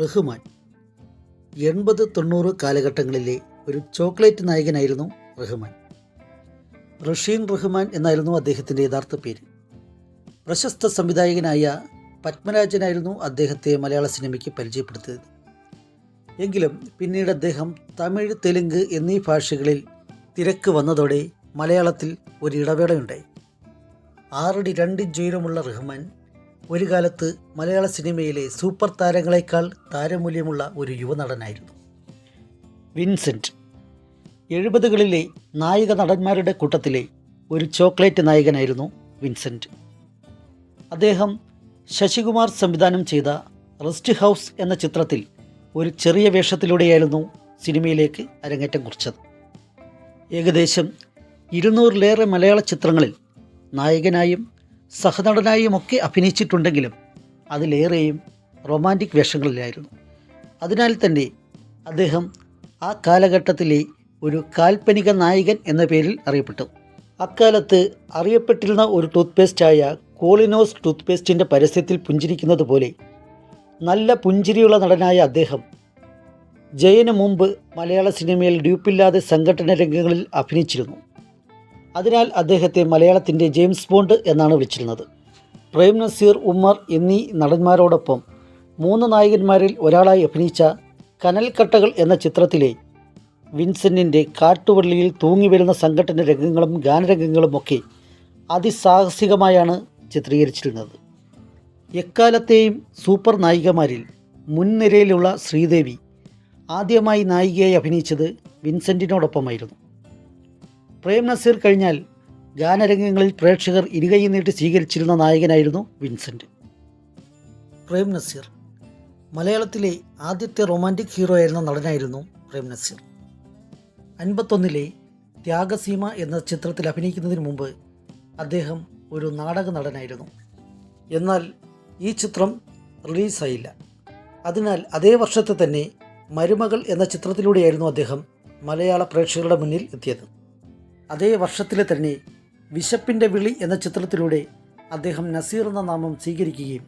റഹ്മാൻ. എൺപത് തൊണ്ണൂറ് കാലഘട്ടങ്ങളിലെ ഒരു ചോക്ലേറ്റ് നായകനായിരുന്നു റഹ്മാൻ. റഷീൻ റഹ്മാൻ എന്നായിരുന്നു അദ്ദേഹത്തിന്റെ യഥാർത്ഥ പേര്. പ്രശസ്ത സംവിധായകനായ പത്മരാജനായിരുന്നു അദ്ദേഹത്തെ മലയാള സിനിമയ്ക്ക് പരിചയപ്പെടുത്തിയത്. എങ്കിലും പിന്നീട് അദ്ദേഹം തമിഴ് തെലുങ്ക് എന്നീ ഭാഷകളിൽ തിരക്ക് വന്നതോടെ മലയാളത്തിൽ ഒരു ഇടവേളയുണ്ടായി. ആറടി രണ്ട് ഉയരമുള്ള റഹ്മാൻ ഒരു കാലത്ത് മലയാള സിനിമയിലെ സൂപ്പർ താരങ്ങളെക്കാൾ താരമൂല്യമുള്ള ഒരു യുവനടനായിരുന്നു. വിൻസെന്റ് എഴുപതുകളിലെ നായിക നടന്മാരുടെ കൂട്ടത്തിലെ ഒരു ചോക്ലേറ്റ് നായകനായിരുന്നു വിൻസെന്റ് അദ്ദേഹം ശശികുമാർ സംവിധാനം ചെയ്ത റെസ്റ്റ് ഹൗസ് എന്ന ചിത്രത്തിൽ ഒരു ചെറിയ വേഷത്തിലൂടെയായിരുന്നു സിനിമയിലേക്ക് അരങ്ങേറ്റം കുറിച്ചത്. ഏകദേശം ഇരുന്നൂറിലേറെ മലയാള ചിത്രങ്ങളിൽ നായകനായും സഹനടനായും ഒക്കെ അഭിനയിച്ചിട്ടുണ്ടെങ്കിലും അതിലേറെയും റൊമാന്റിക് വേഷങ്ങളിലായിരുന്നു. അതിനാൽ തന്നെ അദ്ദേഹം ആ കാലഘട്ടത്തിലെ ഒരു കാൽപ്പനിക നായകൻ എന്ന പേരിൽ അറിയപ്പെട്ടു. അക്കാലത്ത് അറിയപ്പെട്ടിരുന്ന ഒരു ടൂത്ത്പേസ്റ്റായ കോളിനോസ് ടൂത്ത്പേസ്റ്റിന്റെ പരസ്യത്തിൽ പുഞ്ചിരിക്കുന്നത് പോലെ നല്ല പുഞ്ചിരിയുള്ള നടനായ അദ്ദേഹം ജയന് മുമ്പ് മലയാള സിനിമയിൽ ഡ്യൂപ്പില്ലാതെ സംഘടന രംഗങ്ങളിൽ അഭിനയിച്ചിരുന്നു. അതിനാൽ അദ്ദേഹത്തെ മലയാളത്തിന്റെ ജെയിംസ് ബോണ്ട് എന്നാണ് വിളിച്ചിരുന്നത്. പ്രേം നസീർ ഉമ്മർ എന്നീ നടന്മാരോടൊപ്പം മൂന്ന് നായകന്മാരിൽ ഒരാളായി അഭിനയിച്ച കനൽക്കട്ടകൾ എന്ന ചിത്രത്തിലെ വിൻസെന്റിന്റെ കാട്ടുവള്ളിയിൽ തൂങ്ങി വരുന്ന സംഘടന രംഗങ്ങളും ഗാനരംഗങ്ങളും ഗാനരംഗങ്ങളുമൊക്കെ അതിസാഹസികമായാണ് ചിത്രീകരിച്ചിരുന്നത്. എക്കാലത്തെയും സൂപ്പർ നായികമാരിൽ മുൻനിരയിലുള്ള ശ്രീദേവി ആദ്യമായി നായികയായി അഭിനയിച്ചത് വിൻസെന്റിനോടൊപ്പമായിരുന്നു പ്രേം നസീർ കഴിഞ്ഞാൽ ഗാനരംഗങ്ങളിൽ പ്രേക്ഷകർ ഇരുകൈ നീട്ടി സ്വീകരിച്ചിരുന്ന നായകനായിരുന്നു വിൻസെന്റ് പ്രേം നസീർ മലയാളത്തിലെ ആദ്യത്തെ റൊമാന്റിക് ഹീറോ ആയിരുന്ന നടനായിരുന്നു പ്രേം നസീർ. അൻപത്തൊന്നിലെ ത്യാഗസീമ എന്ന ചിത്രത്തിൽ അഭിനയിക്കുന്നതിന് മുമ്പ് അദ്ദേഹം ഒരു നാടക നടനായിരുന്നു. എന്നാൽ ഈ ചിത്രം റിലീസായില്ല. അതിനാൽ അതേ വർഷത്തെ തന്നെ മരുമകൾ എന്ന ചിത്രത്തിലൂടെയായിരുന്നു അദ്ദേഹം മലയാള പ്രേക്ഷകരുടെ മുന്നിൽ എത്തിയത്. അതേ വർഷത്തിലെ തന്നെ വിശപ്പിന്റെ വിളി എന്ന ചിത്രത്തിലൂടെ അദ്ദേഹം നസീർ എന്ന നാമം സ്വീകരിക്കുകയും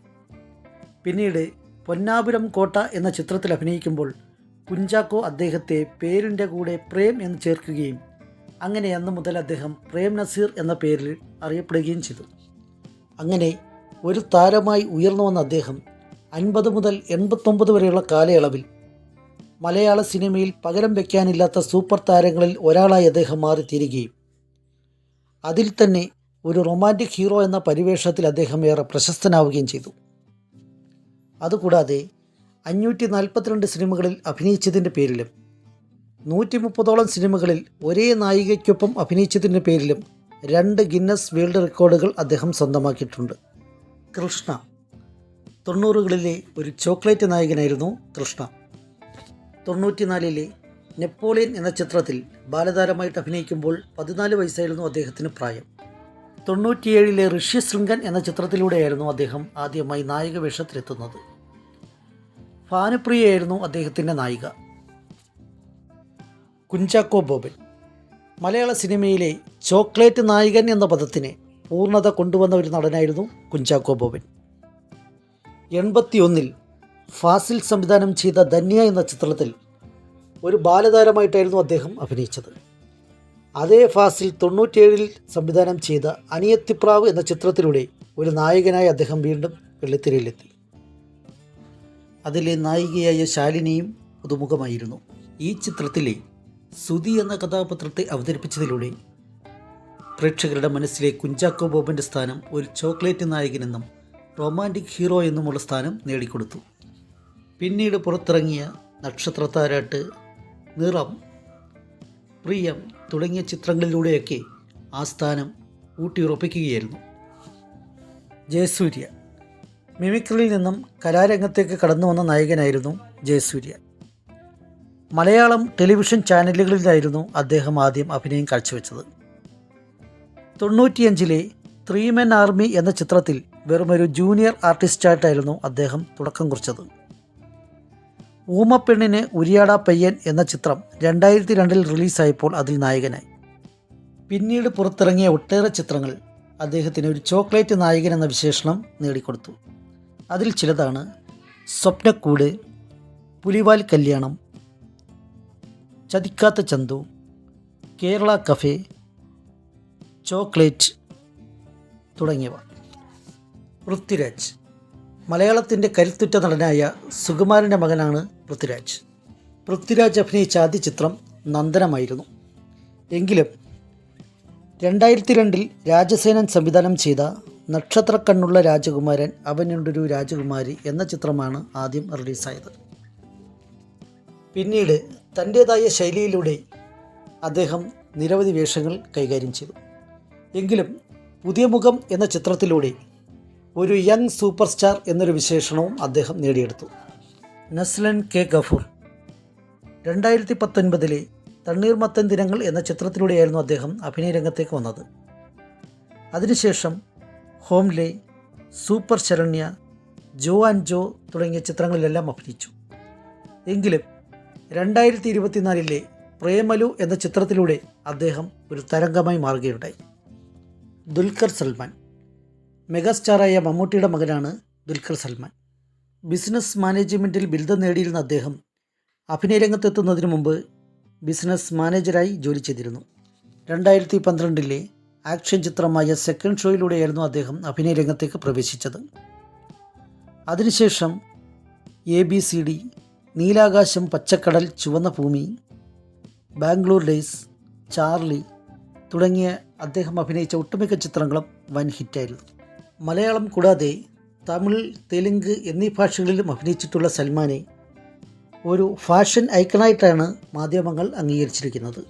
പിന്നീട് പൊന്നാപുരം കോട്ട എന്ന ചിത്രത്തിൽ അഭിനയിക്കുമ്പോൾ കുഞ്ചാക്കോ അദ്ദേഹത്തെ പേരിന്റെ കൂടെ പ്രേം എന്ന് ചേർക്കുകയും അങ്ങനെ അന്ന് മുതൽ അദ്ദേഹം പ്രേം നസീർ എന്ന പേരിൽ അറിയപ്പെടുകയും ചെയ്തു. അങ്ങനെ ഒരു താരമായി ഉയർന്നു വന്ന അദ്ദേഹം അൻപത് മുതൽ എൺപത്തൊമ്പത് വരെയുള്ള കാലയളവിൽ മലയാള സിനിമയിൽ പകരം വയ്ക്കാനില്ലാത്ത സൂപ്പർ താരങ്ങളിൽ ഒരാളായി അദ്ദേഹം മാറിത്തീരുകയും. അതിൽ തന്നെ ഒരു റൊമാന്റിക് ഹീറോ എന്ന പരിവേഷത്തിൽ അദ്ദേഹം ഏറെ പ്രശസ്തനാവുകയും ചെയ്തു. അതുകൂടാതെ അഞ്ഞൂറ്റി നാൽപ്പത്തിരണ്ട് സിനിമകളിൽ അഭിനയിച്ചതിന്റെ പേരിലും നൂറ്റി മുപ്പതോളം സിനിമകളിൽ ഒരേ നായികയ്ക്കൊപ്പം അഭിനയിച്ചതിന്റെ പേരിലും രണ്ട് ഗിന്നസ് വേൾഡ് റെക്കോർഡുകൾ അദ്ദേഹം സ്വന്തമാക്കിയിട്ടുണ്ട്. കൃഷ്ണ തൊണ്ണൂറുകളിലെ ഒരു ചോക്ലേറ്റ് നായകനായിരുന്നു കൃഷ്ണ. തൊണ്ണൂറ്റിനാലിലെ നെപ്പോളിയൻ എന്ന ചിത്രത്തിൽ ബാലതാരമായിട്ട് അഭിനയിക്കുമ്പോൾ പതിനാല് വയസ്സായിരുന്നു അദ്ദേഹത്തിന് പ്രായം. തൊണ്ണൂറ്റിയേഴിലെ ഋഷ്യശൃംഗൻ എന്ന ചിത്രത്തിലൂടെയായിരുന്നു അദ്ദേഹം ആദ്യമായി നായിക വേഷത്തിലെത്തുന്നത്. ഭാനുപ്രിയയായിരുന്നു അദ്ദേഹത്തിന്റെ നായിക. കുഞ്ചാക്കോ ബോബൻ. മലയാള സിനിമയിലെ ചോക്ലേറ്റ് നായകൻ എന്ന പദത്തിന് പൂർണത കൊണ്ടുവന്ന ഒരു നടനായിരുന്നു കുഞ്ചാക്കോ ബോബൻ. എൺപത്തിയൊന്നിൽ ഫാസിൽ സംവിധാനം ചെയ്ത ധന്യ എന്ന ചിത്രത്തിൽ ഒരു ബാലതാരമായിട്ടായിരുന്നു അദ്ദേഹം അഭിനയിച്ചത്. അതേ ഫാസിൽ തൊണ്ണൂറ്റിയേഴിൽ സംവിധാനം ചെയ്ത അനിയത്തിപ്രാവ് എന്ന ചിത്രത്തിലൂടെ ഒരു നായകനായി അദ്ദേഹം വീണ്ടും വെള്ളിത്തിരയിലെത്തി. അതിലെ നായികയായ ശാലിനിയും പുതുമുഖമായിരുന്നു. ഈ ചിത്രത്തിലെ സുതി എന്ന കഥാപാത്രത്തെ അവതരിപ്പിച്ചതിലൂടെ പ്രേക്ഷകരുടെ മനസ്സിലെ കുഞ്ചാക്കോ ബോബന്റെ സ്ഥാനം ഒരു ചോക്ലേറ്റ് നായകനെന്നും റൊമാന്റിക് ഹീറോ എന്നുമുള്ള സ്ഥാനം നേടിക്കൊടുത്തു. പിന്നീട് പുറത്തിറങ്ങിയ നക്ഷത്രത്താരാട്ട് നിറം പ്രിയം തുടങ്ങിയ ചിത്രങ്ങളിലൂടെയൊക്കെ ആ സ്ഥാനം ഊട്ടിയുറപ്പിക്കുകയായിരുന്നു. ജയസൂര്യ. മിമിക്രിയിൽ നിന്നും കലാരംഗത്തേക്ക് കടന്നു വന്ന നായകനായിരുന്നു ജയസൂര്യ. മലയാളം ടെലിവിഷൻ ചാനലുകളിലായിരുന്നു അദ്ദേഹം ആദ്യം അഭിനയം കാഴ്ചവെച്ചത്. തൊണ്ണൂറ്റിയഞ്ചിലെ ത്രീ മെൻ ആർമി എന്ന ചിത്രത്തിൽ വെറുമൊരു ജൂനിയർ ആർട്ടിസ്റ്റായിട്ടായിരുന്നു അദ്ദേഹം തുടക്കം കുറിച്ചത്. ഊമപ്പെണ്ണിന് ഉരിയാട പയ്യൻ എന്ന ചിത്രം രണ്ടായിരത്തി രണ്ടിൽ റിലീസായപ്പോൾ അതിൽ നായകനായി. പിന്നീട് പുറത്തിറങ്ങിയ ഒട്ടേറെ ചിത്രങ്ങൾ അദ്ദേഹത്തിന് ഒരു ചോക്ലേറ്റ് നായകൻ എന്ന വിശേഷണം നേടിക്കൊടുത്തു. അതിൽ ചിലതാണ് സ്വപ്നക്കൂട് പുലിവാൽ കല്യാണം ചതിക്കാത്ത ചന്തു കേരള കഫേ ചോക്ലേറ്റ് തുടങ്ങിയവ. പൃഥ്വിരാജ് മലയാളത്തിന്റെ കരുത്തുറ്റ നടനായ സുകുമാരന്റെ മകനാണ് പൃഥ്വിരാജ്. പൃഥ്വിരാജ് അഭിനയിച്ച ആദ്യ ചിത്രം നന്ദനമായിരുന്നു. എങ്കിലും രണ്ടായിരത്തി രണ്ടിൽ രാജസേനൻ സംവിധാനം ചെയ്ത നക്ഷത്രക്കണ്ണുള്ള രാജകുമാരൻ അവനുണ്ടൊരു രാജകുമാരി എന്ന ചിത്രമാണ് ആദ്യം റിലീസായത്. പിന്നീട് തന്റേതായ ശൈലിയിലൂടെ അദ്ദേഹം നിരവധി വേഷങ്ങൾ കൈകാര്യം ചെയ്തു. എങ്കിലും പുതിയ മുഖം എന്ന ചിത്രത്തിലൂടെ ഒരു യങ് സൂപ്പർ സ്റ്റാർ എന്നൊരു വിശേഷണവും അദ്ദേഹം നേടിയെടുത്തു. നസ്ലൻ കെ ഗഫൂർ. രണ്ടായിരത്തി പത്തൊൻപതിലെ തണ്ണീർമത്തൻ ദിനങ്ങൾ എന്ന ചിത്രത്തിലൂടെയായിരുന്നു അദ്ദേഹം അഭിനയ രംഗത്തേക്ക് വന്നത്. അതിനുശേഷം ഹോംലെ സൂപ്പർ ശരണ്യ ജോ ആൻഡ് ജോ തുടങ്ങിയ ചിത്രങ്ങളിലെല്ലാം അഭിനയിച്ചു. എങ്കിലും രണ്ടായിരത്തി ഇരുപത്തിനാലിലെ പ്രേമലു എന്ന ചിത്രത്തിലൂടെ അദ്ദേഹം ഒരു തരംഗമായി മാറുകയുണ്ടായി. ദുൽഖർ സൽമാൻ. മെഗാസ്റ്റാറായ മമ്മൂട്ടിയുടെ മകനാണ് ദുൽഖർ സൽമാൻ. ബിസിനസ് മാനേജ്മെന്റിൽ ബിരുദം നേടിയിരുന്ന അദ്ദേഹം അഭിനയ രംഗത്തെത്തുന്നതിന് മുമ്പ് ബിസിനസ് മാനേജരായി ജോലി ചെയ്തിരുന്നു. രണ്ടായിരത്തി പന്ത്രണ്ടിലെ ആക്ഷൻ ചിത്രമായ സെക്കൻഡ് ഷോയിലൂടെയായിരുന്നു അദ്ദേഹം അഭിനയ രംഗത്തേക്ക് പ്രവേശിച്ചത്. അതിനുശേഷം A B C D Neelakasham Pachakadal Chuvanna Bhoomi Bangalore days Charlie തുടങ്ങിയ അദ്ദേഹം അഭിനയിച്ച ഒട്ടുമിക്ക ചിത്രങ്ങളും വൻ ഹിറ്റായിരുന്നു. മലയാളം കൂടാതെ തമിഴ് തെലുങ്ക് എന്നീ ഭാഷകളിലും അഭിനയിച്ചിട്ടുള്ള സൽമാനെ ഒരു ഫാഷൻ ഐക്കണായിട്ടാണ് മാധ്യമങ്ങൾ അംഗീകരിച്ചിരിക്കുന്നത്.